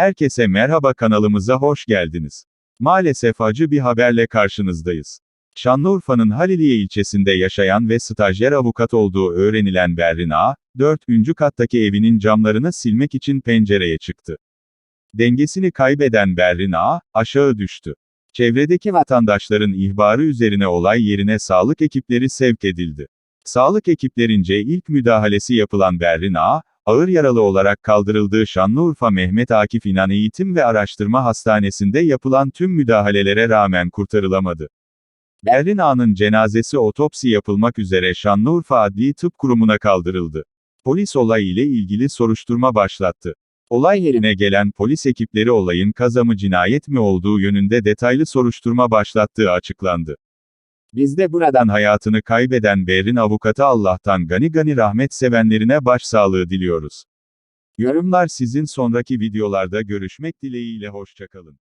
Herkese merhaba kanalımıza hoş geldiniz. Maalesef acı bir haberle karşınızdayız. Şanlıurfa'nın Haliliye ilçesinde yaşayan ve stajyer avukat olduğu öğrenilen Berrin A, 4. kattaki evinin camlarını silmek için pencereye çıktı. Dengesini kaybeden Berrin A, aşağı düştü. Çevredeki vatandaşların ihbarı üzerine olay yerine sağlık ekipleri sevk edildi. Sağlık ekiplerince ilk müdahalesi yapılan Berrin A, ağır yaralı olarak kaldırıldığı Şanlıurfa Mehmet Akif İnan Eğitim ve Araştırma Hastanesi'nde yapılan tüm müdahalelere rağmen kurtarılamadı. Berrin A'nın cenazesi otopsi yapılmak üzere Şanlıurfa Adli Tıp Kurumu'na kaldırıldı. Polis olay ile ilgili soruşturma başlattı. Olay yerine gelen polis ekipleri olayın kaza mı cinayet mi olduğu yönünde detaylı soruşturma başlattığı açıklandı. Biz de buradan hayatını kaybeden Berrin avukatı Allah'tan gani gani rahmet sevenlerine başsağlığı diliyoruz. Yorumlar sizin sonraki videolarda görüşmek dileğiyle hoşçakalın.